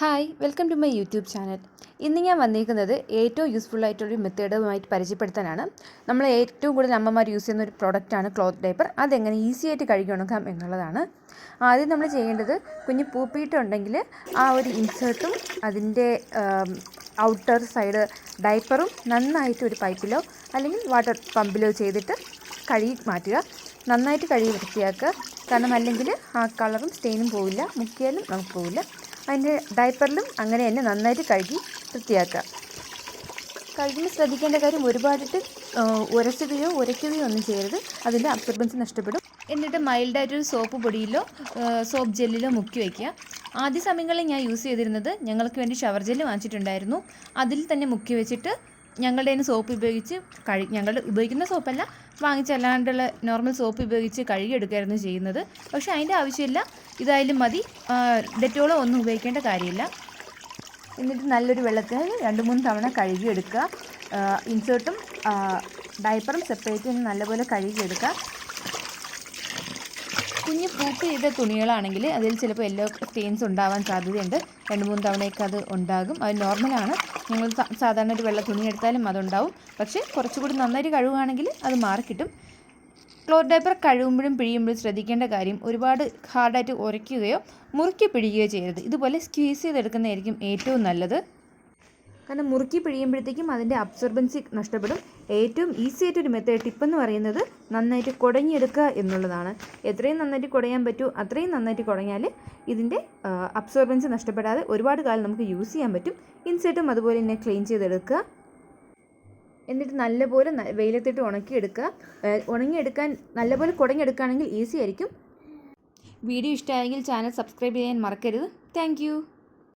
Hi welcome to my YouTube channel ഇന്ന് ഞാൻ വന്നിരിക്കുന്നത് ഏറ്റവും യൂസ്ഫുൾ ആയിട്ടുള്ളൊരു മെത്തേഡുമായിട്ട് പരിചയപ്പെടുത്താനാണ്. നമ്മൾ ഏറ്റവും കൂടുതൽ അമ്മമാർ യൂസ് ചെയ്യുന്ന ഒരു പ്രോഡക്റ്റാണ് ക്ലോത്ത് ഡൈപ്പർ അതെങ്ങനെ ഈസി ആയിട്ട് കഴുകി ഉണക്കാം എന്നുള്ളതാണ്. ആദ്യം നമ്മൾ ചെയ്യേണ്ടത് കുഞ്ഞ് പൂപ്പിയിട്ടുണ്ടെങ്കിൽ ആ ഒരു ഇൻസേർട്ടും അതിന്റെ ഔട്ടർ സൈഡ് ഡൈപ്പറും നന്നായിട്ട് ഒരു പൈപ്പിലോ അല്ലെങ്കിൽ വാട്ടർ പമ്പിലോ ചെയ്തിട്ട് കഴുകി മാറ്റുക. നന്നായിട്ട് കഴുകി വൃത്തിയാക്കുക. കാരണം അല്ലെങ്കിൽ ആ കളറും സ്റ്റെയിനും പോവില്ല മുക്കിയാലും നമുക്ക് പോവില്ല. അതിന്റെ ഡയപ്പറിലും അങ്ങനെ തന്നെ നന്നായിട്ട് കഴുകി വൃത്തിയാക്കുക. കഴുകുമ്പോൾ ശ്രദ്ധിക്കേണ്ട കാര്യം ഒരുപാടിട്ട് ഉരച്ചുകയോ ഉരയ്ക്കുകയോ ഒന്നും ചെയ്യരുത്. അതിന്റെ അബ്സർബൻസ് നഷ്ടപ്പെടും. എന്നിട്ട് മൈൽഡായിട്ടൊരു സോപ്പ് പൊടിയിലോ സോപ്പ് ജെല്ലിലോ മുക്കി വയ്ക്കുക. ആദ്യ സമയങ്ങളിൽ ഞാൻ യൂസ് ചെയ്തിരുന്നത് ഞങ്ങൾക്ക് വേണ്ടി ഷവർ ജെല്ല് വാങ്ങിച്ചിട്ടുണ്ടായിരുന്നു. അതിൽ തന്നെ മുക്കി വെച്ചിട്ട് ഞങ്ങളുടെ തന്നെ സോപ്പ് ഉപയോഗിച്ച് കഴി ഞങ്ങൾ ഉപയോഗിക്കുന്ന സോപ്പല്ല വാങ്ങിച്ചല്ലാണ്ടുള്ള നോർമൽ സോപ്പ് ഉപയോഗിച്ച് കഴുകിയെടുക്കുകയായിരുന്നു ചെയ്യുന്നത്. പക്ഷേ അതിന്റെ ആവശ്യമില്ല. ഇതായാലും മതി. ഡെറ്റോളോ ഒന്നും ഉപയോഗിക്കേണ്ട കാര്യമില്ല. എന്നിട്ട് നല്ലൊരു വെള്ളത്തിൽ രണ്ട് മൂന്ന് തവണ കഴുകിയെടുക്കുക. ഇൻസേർട്ടും ഡയപ്പറും സെപ്പറേറ്റ് നല്ലപോലെ കഴുകിയെടുക്കുക. കുഞ്ഞ് പൂപ്പ് ചെയ്ത തുണികളാണെങ്കിൽ അതിൽ ചിലപ്പോൾ യെല്ലോ സ്റ്റെയിൻസ് ഉണ്ടാവാൻ സാധ്യതയുണ്ട്. രണ്ട് മൂന്ന് തവണയൊക്കെ അത് ഉണ്ടാകും. അത് നോർമലാണ് നിങ്ങൾ സാധാരണ ഒരു വെള്ള തുണി എടുത്താലും അതുണ്ടാവും. പക്ഷേ കുറച്ചുകൂടി നന്നായിട്ട് കഴുകുകയാണെങ്കിൽ അത് മാറിക്കിട്ടും ക്ലോർ ഡൈപ്പർ കഴുകുമ്പോഴും പിഴിയുമ്പോഴും ശ്രദ്ധിക്കേണ്ട കാര്യം ഒരുപാട് ഹാർഡായിട്ട് ഉരയ്ക്കുകയോ മുറുക്കി പിഴിയുകയോ ചെയ്യരുത്. ഇതുപോലെ സ്ക്വീസ് ചെയ്തെടുക്കുന്നതായിരിക്കും ഏറ്റവും നല്ലത്. കാരണം മുറുക്കി പിഴിയുമ്പോഴത്തേക്കും അതിന്റെ അബ്സർബൻസി നഷ്ടപ്പെടും. ഏറ്റവും ഈസി ആയിട്ടൊരു മെത്തേഡ് ടിപ്പ് എന്ന് പറയുന്നത് നന്നായിട്ട് കുടഞ്ഞെടുക്കുക എന്നുള്ളതാണ്. എത്രയും നന്നായിട്ട് കുടയാൻ പറ്റുമോ അത്രയും നന്നായിട്ട് കുടഞ്ഞാൽ ഇതിന്റെ അബ്സോർബൻസ് നഷ്ടപ്പെടാതെ ഒരുപാട് കാലം നമുക്ക് യൂസ് ചെയ്യാൻ പറ്റും. ഇൻസെർട്ടും അതുപോലെ തന്നെ ക്ലീൻ ചെയ്തെടുക്കുക. എന്നിട്ട് നല്ലപോലെ വെയിലത്തിട്ട് ഉണക്കിയെടുക്കുക. ഉണങ്ങിയെടുക്കാൻ നല്ലപോലെ കുടഞ്ഞെടുക്കുകയാണെങ്കിൽ ഈസി ആയിരിക്കും. വീഡിയോ ഇഷ്ടമായെങ്കിൽ ചാനൽ സബ്സ്ക്രൈബ് ചെയ്യാൻ മറക്കരുത്. താങ്ക്